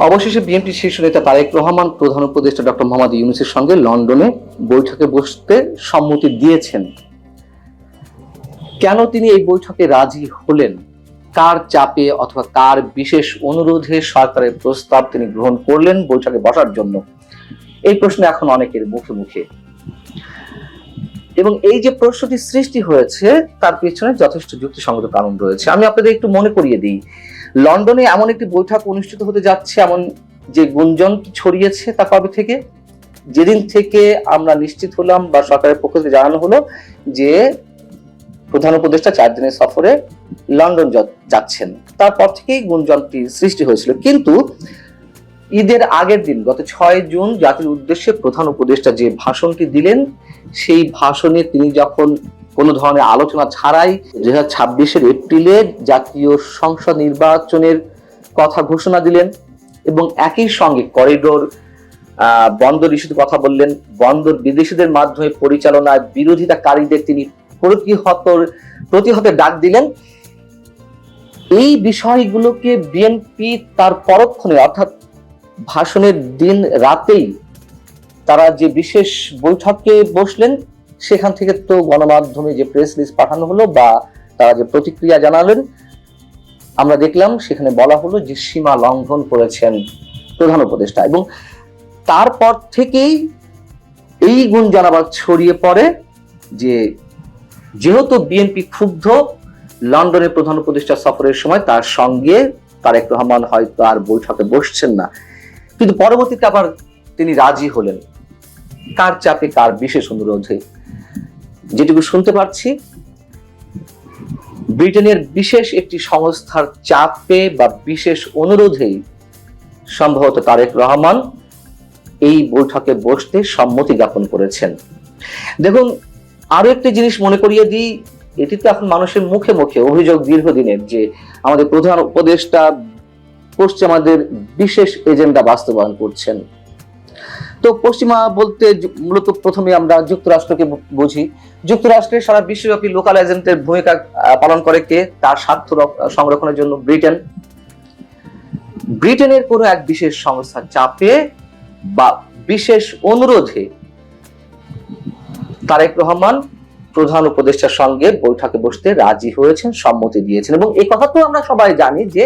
অবশেষে বিএনপি শীর্ষ নেতা তারেক রহমান, প্রধান উপদেষ্টা ডক্টর মোহাম্মদ ইউনুসের সঙ্গে লন্ডনে বৈঠকে বসতে সম্মতি দিয়েছেন। কেন তিনি এই বৈঠকে রাজি হলেন? কার চাপে অথবা কার বিশেষ অনুরোধে সরকারের প্রস্তাব তিনি গ্রহণ করলেন বৈঠকে বসার জন্য? এই প্রশ্ন এখন অনেকের মুখে মুখে। এবং এই যে প্রশ্নটি সৃষ্টি হয়েছে, তার পেছনে যথেষ্ট যুক্তিসঙ্গত কারণ রয়েছে। আমি আপনাদের একটু মনে করিয়ে দিই। লন্ডনে এমন একটি বৈঠক অনুষ্ঠিত হতে যাচ্ছে, এমন যে গুঞ্জন ছড়িয়েছে তা কবে থেকে? যেদিন থেকে আমরা নিশ্চিত হলাম বা সরকারের পক্ষ থেকে জানানো হলো যে প্রধান উপদেষ্টা চার দিনের সফরে লন্ডন যাচ্ছেন। তারপর থেকেই গুঞ্জনটি সৃষ্টি হয়েছিল। কিন্তু ঈদের আগের দিন, গত ছয় জুন, জাতির উদ্দেশ্যে প্রধান উপদেষ্টা যে ভাষণটি দিলেন, সেই ভাষণে তিনি যখন কোনো ধরনের আলোচনা ছাড়াই দুই হাজার ছাব্বিশের এপ্রিলে জাতীয় সংসদ নির্বাচনের কথা ঘোষণা দিলেন এবং একই সঙ্গে করিডোর বন্দর ইস্যুতে কথা বললেন। বন্দর বিদেশিদের মাধ্যমে পরিচালনায় বিরোধিতাকারীদের তিনি প্রতিহত প্রতিহতের ডাক দিলেন। এই বিষয়গুলোকে বিএনপি তার পরক্ষণে, অর্থাৎ ভাষণের দিন রাতেই তারা যে বিশেষ বৈঠকে বসলেন সেখান থেকে তো গণমাধ্যমে যে প্রেস লিস্ট পাঠানো হলো বা তারা যে প্রতিক্রিয়া জানালেন, আমরা দেখলাম সেখানে বলা হলো যে সীমা লঙ্ঘন করেছেন প্রধান উপদেষ্টা এবং তারপর থেকেই এই গুণ জানাবার ছড়িয়ে পড়ে যে যেহেতু বিএনপি ক্ষুব্ধ, লন্ডনের প্রধান উপদেষ্টা সফরের সময় তার সঙ্গে তারেক রহমান হয়তো আর বৈঠকে বসছেন না। কিন্তু পরবর্তীতে আবার তিনি রাজি হলেন। কার চাপে, কার বিশেষ অনুরোধে? যেটুকু শুনতে পারছি ব্রিটেনের বিশেষ একটি সংস্থার চাপে বা বিশেষ অনুরোধেই সম্ভবত তারেক রহমান এই বৈঠকে বসতে সম্মতি জ্ঞাপন করেছেন। দেখুন, আরও একটি জিনিস মনে করিয়ে দিই, এটি তো এখন মানুষের মুখে মুখে অভিযোগ দীর্ঘদিনের যে আমাদের প্রধান উপদেষ্টা পশ্চিমাদের বিশেষ এজেন্ডা বাস্তবায়ন করছেন। তো পশ্চিমা বলতে মূলত প্রথমে আমরা যুক্তরাষ্ট্রকে বুঝি। যুক্তরাষ্ট্রের সারা বিশ্বব্যাপী লোকাল এজেন্টের ভূমিকা পালন করে কে? তার স্বার্থ রক- সংরক্ষণের জন্য ব্রিটেন। ব্রিটেনের কোনো এক বিশেষ সংস্থা চাপে বা বিশেষ অনুরোধে তারেক রহমান প্রধান উপদেষ্টার সঙ্গে বৈঠকে বসতে রাজি হয়েছেন সম্মতি দিয়েছেন এবং এই কথা তো আমরা সবাই জানি যে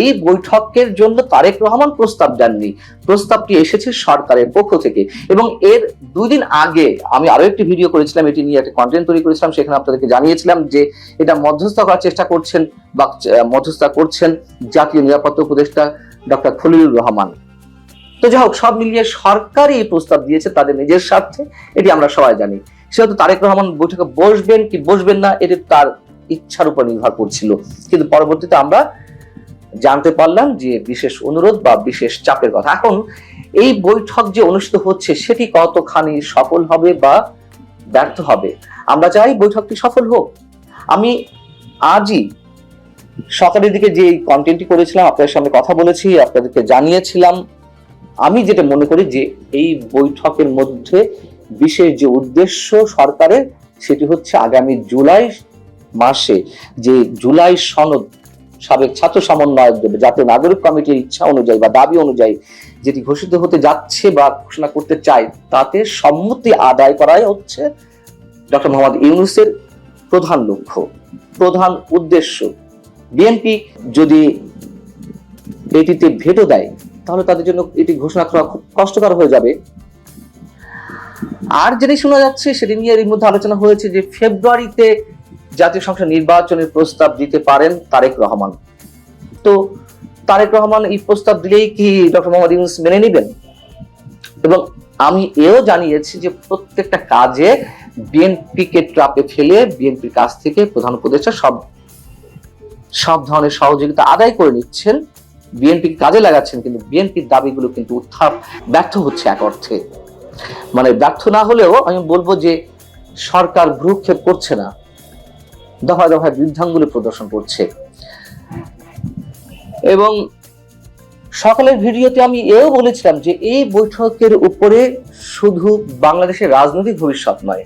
এই বৈঠকের জন্য তারেক রহমান প্রস্তাব দেননি। প্রস্তাবটি এসেছে সরকারের পক্ষ থেকে এবং এর দুই দিন আগে আমি আরও একটি ভিডিও করেছিলাম এটি নিয়ে একটা কন্টেন্ট তৈরি করেছিলাম সেখানে আপনাদেরকে জানিয়েছিলাম যে এটা মধ্যস্থ করার চেষ্টা করছেন বা আহ, মধ্যস্থতা করছেন জাতীয় নিরাপত্তা উপদেষ্টা ডক্টর খলিলুর রহমান। তো যাই হোক সব মিলিয়ে সরকারই প্রস্তাব দিয়েছে তাদের নিজের স্বার্থে এটি আমরা সবাই জানি। সেহেতু তারেক রহমান বৈঠকে বসবেন কি বসবেন না, এটি তার ইচ্ছার উপর নির্ভর করছিল। কিন্তু পরবর্তীতে আমরা জানতে পারলাম যে বিশেষ অনুরোধ বা বিশেষ চাপের কথা। এখন এই বৈঠক যে অনুষ্ঠিত হচ্ছে, সেটি কতখানি সফল হবে বা ব্যর্থ হবে? আমরা চাই বৈঠকটি সফল হোক। আমি আজই সকালের দিকে যে কন্টেন্টটি করেছিলাম, আপনাদের সামনে কথা বলেছি, আপনাদেরকে জানিয়েছিলাম। আমি যেটা মনে করি যে এই বৈঠকের মধ্যে বিশেষ যে উদ্দেশ্য সরকারের, সেটি হচ্ছে আগামী জুলাই মাসে যে জুলাই সনদ সাবেক ছাত্র সমন্বয়ক দেবে, জাতীয় নাগরিক কমিটির ইচ্ছা অনুযায়ী বা দাবি অনুযায়ী যেটি ঘোষিত হতে যাচ্ছে বা ঘোষণা করতে চায়, তাতে সম্মতি আদায় করাই হচ্ছে ডক্টর মোহাম্মদ ইউনুসের প্রধান লক্ষ্য। প্রধান উদ্দেশ্য, বিএনপি যদি এটিতে ভেটো দেয়, তাহলে তাদের জন্য এটি ঘোষণা করা খুব কষ্টকর হয়ে যাবে। আর যেটি শোনা যাচ্ছে, সেটি নিয়ে এর মধ্যে আলোচনা হয়েছে যে ফেব্রুয়ারিতে জাতীয় সংসদ নির্বাচনের প্রস্তাব দিতে পারেন তারেক রহমান। তো তারেক রহমান এই প্রস্তাব দিলেই কি ডক্টর মোহাম্মদ ইউনুস মেনে নেবেন? এবং আমি এও জানিয়েছি যে প্রত্যেকটা কাজে বিএনপিকে ট্রাপে ফেলে বিএনপির কাছ থেকে প্রধান উপদেষ্টা সব সব ধরনের সহযোগিতা আদায় করে নিচ্ছেন। বিএনপি কাজে লাগাচ্ছেন, কিন্তু বিএনপির দাবিগুলো কিন্তু উত্থাপ, ব্যর্থ হচ্ছে এক অর্থে। মানে ব্যর্থ না হলেও আমি বলব যে সরকার ভ্রুক্ষেপ করছে না। দফায় দফায় বৃদ্ধাঙ্গুলি প্রদর্শন করছে। এবং সকালের ভিডিওতে আমি এও বলেছিলাম যে এই বৈঠকের উপরে শুধু বাংলাদেশের রাজনৈতিক ভবিষ্যৎ নয়,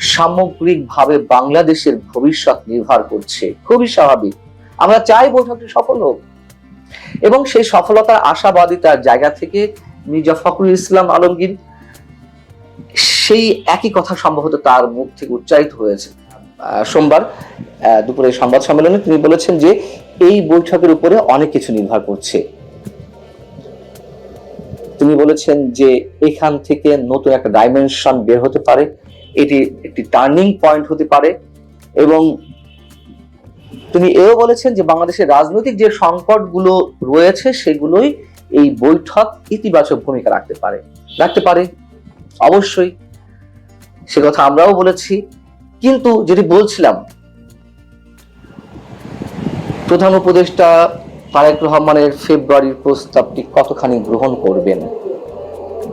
সামগ্রিকভাবে বাংলাদেশের ভবিষ্যৎ নির্ভর করছে। খুবই স্বাভাবিক। আমরা চাই বৈঠকটি সফল হোক। এবং সেই সফলতার আশাবাদিতার জায়গা থেকে মির্জা ফখরুল ইসলাম আলমগীর, সেই একই কথা সম্ভবত তার মুখ থেকে উচ্চারিত হয়েছে। সোমবার দুপুরে সংবাদ সম্মেলনে তিনি বলেছেন যে, এই বৈঠকের উপরে অনেক কিছু নির্ভর করছে। তিনি বলেছেন যে, এখান থেকে নতুন একটা ডাইমেনশন বের হতে পারে, এটি একটি টার্নিং পয়েন্ট হতে পারে এবং তিনি এও বলেছেন যে, বাংলাদেশের রাজনৈতিক যে সংকটগুলো রয়েছে, সেগুলোই এই বৈঠক ইতিবাচক ভূমিকা রাখতে পারে। রাখতে পারে। অবশ্যই সে কথা আমরাও বলেছি। কিন্তু যেটি বলছিলাম, প্রধান উপদেষ্টা তারেক রহমানের ফেব্রুয়ারির প্রস্তাবটি কতখানি গ্রহণ করবেন?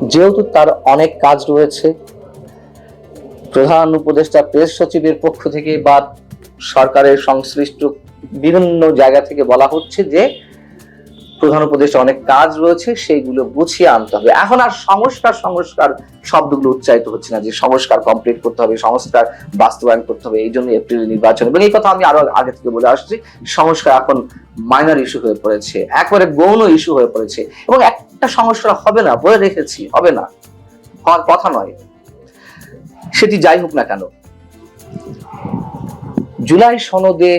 যেহেতু তার অনেক কাজ রয়েছে, প্রধান উপদেষ্টা প্রেস সচিবের পক্ষ থেকে বা সরকারের সংশ্লিষ্ট বিভিন্ন জায়গা থেকে বলা হচ্ছে যে প্রধান উপদেষ্টা অনেক কাজ রয়েছে, সেইগুলো গুছিয়ে আনতে হবে। এখন আর সংস্কার সংস্কার শব্দগুলো উচ্চারিত হচ্ছে না যে সংস্কার কমপ্লিট করতে হবে, সংস্কার বাস্তবায়ন করতে হবে, এই জন্য এপ্রিল নির্বাচন। এবং এই কথা আমি আরও আগে থেকে বলে আসছি, সংস্কার এখন মাইনর ইস্যু হয়ে পড়েছে, একবারে গৌণ ইস্যু হয়ে পড়েছে, এবং একটা সংস্কার হবে না, বলে রেখেছি, হবে না, হওয়ার কথা নয়। সেটি যাই হোক না কেন, জুলাই সনদে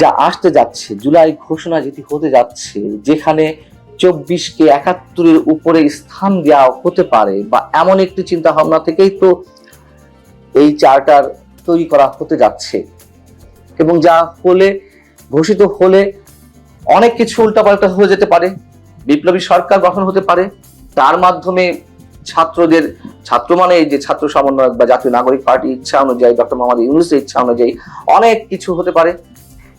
যা আসতে যাচ্ছে, জুলাই ঘোষণা যেটি হতে যাচ্ছে, যেখানে চব্বিশকে একাত্তরের উপরে স্থান দেওয়া হতে পারে বা এমন একটি চিন্তা ভাবনা থেকেই তো এই চার্টার তৈরি করা হতে যাচ্ছে। এবং যা হলে, ঘোষিত হলে অনেক কিছু উল্টাপাল্টা হয়ে যেতে পারে, বিপ্লবী সরকার গঠন হতে পারে, তার মাধ্যমে ছাত্রদের, ছাত্র মানে যে ছাত্র সমন্বয়ক বা জাতীয় নাগরিক পার্টি ইচ্ছা অনুযায়ী, ডক্টর মোহাম্মদ ইউনুসের ইচ্ছা অনুযায়ী অনেক কিছু হতে পারে।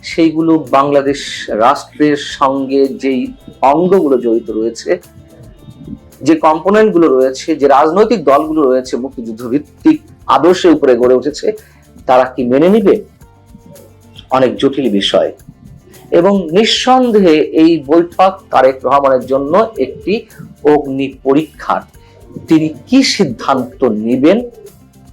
সেইগুলো বাংলাদেশ রাষ্ট্রের সঙ্গে যেই অঙ্গগুলো জড়িত রয়েছে, যে কম্পোনেন্টগুলো রয়েছে, যে রাজনৈতিক দলগুলো রয়েছে মুক্তিযুদ্ধ ভিত্তিক আদর্শের উপরে গড়ে উঠেছে, তারা কি মেনে নিবে? অনেক জটিল বিষয়। এবং নিঃসন্দেহে এই বৈঠক তারেক রহমানের জন্য একটি অগ্নি পরীক্ষার। তিনি কি সিদ্ধান্ত নেবেন?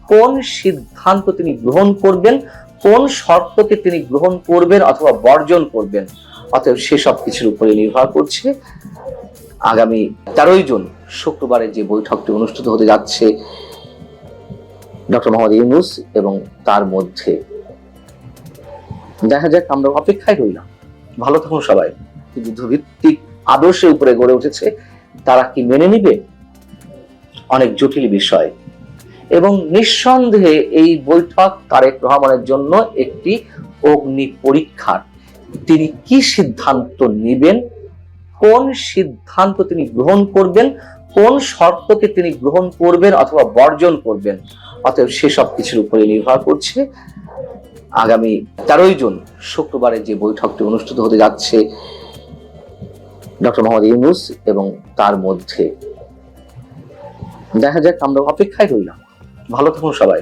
কোন সিদ্ধান্ত তিনি গ্রহণ করবেন? কোন শর্তকে তিনি গ্রহণ করবেন অথবা বর্জন করবেন? অতএব সেসব কিছুর উপরে নির্ভর করছে। আগামী তেরোই জুন, শুক্রবারে যে বৈঠকটি অনুষ্ঠিত হতে যাচ্ছে, ডক্টর মোহাম্মদ ইউনুস এবং তার মধ্যে। দেখা যাক, আমরা অপেক্ষায় রইলাম। ভালো থাকুন সবাই। যুদ্ধভিত্তিক আদর্শের উপরে গড়ে উঠেছে। তারা কি মেনে নিবে? অনেক জটিল বিষয়। এবং নিঃসন্দেহে এই বৈঠক তারেক রহমানের জন্য একটি অগ্নি পরীক্ষার। তিনি কি সিদ্ধান্ত নেবেন? কোন সিদ্ধান্ত তিনি গ্রহণ করবেন? কোন শর্তকে তিনি গ্রহণ করবেন অথবা বর্জন করবেন? অতএব সেসব কিছুর উপরে নির্ভর করছে। আগামী তেরোই জুন, শুক্রবারে যে বৈঠকটি অনুষ্ঠিত হতে যাচ্ছে, ডক্টর মোহাম্মদ ইউনুস এবং তার মধ্যে। দেখা যাক, আমরা অপেক্ষায় রইলাম। ভালো থাকুন সবাই।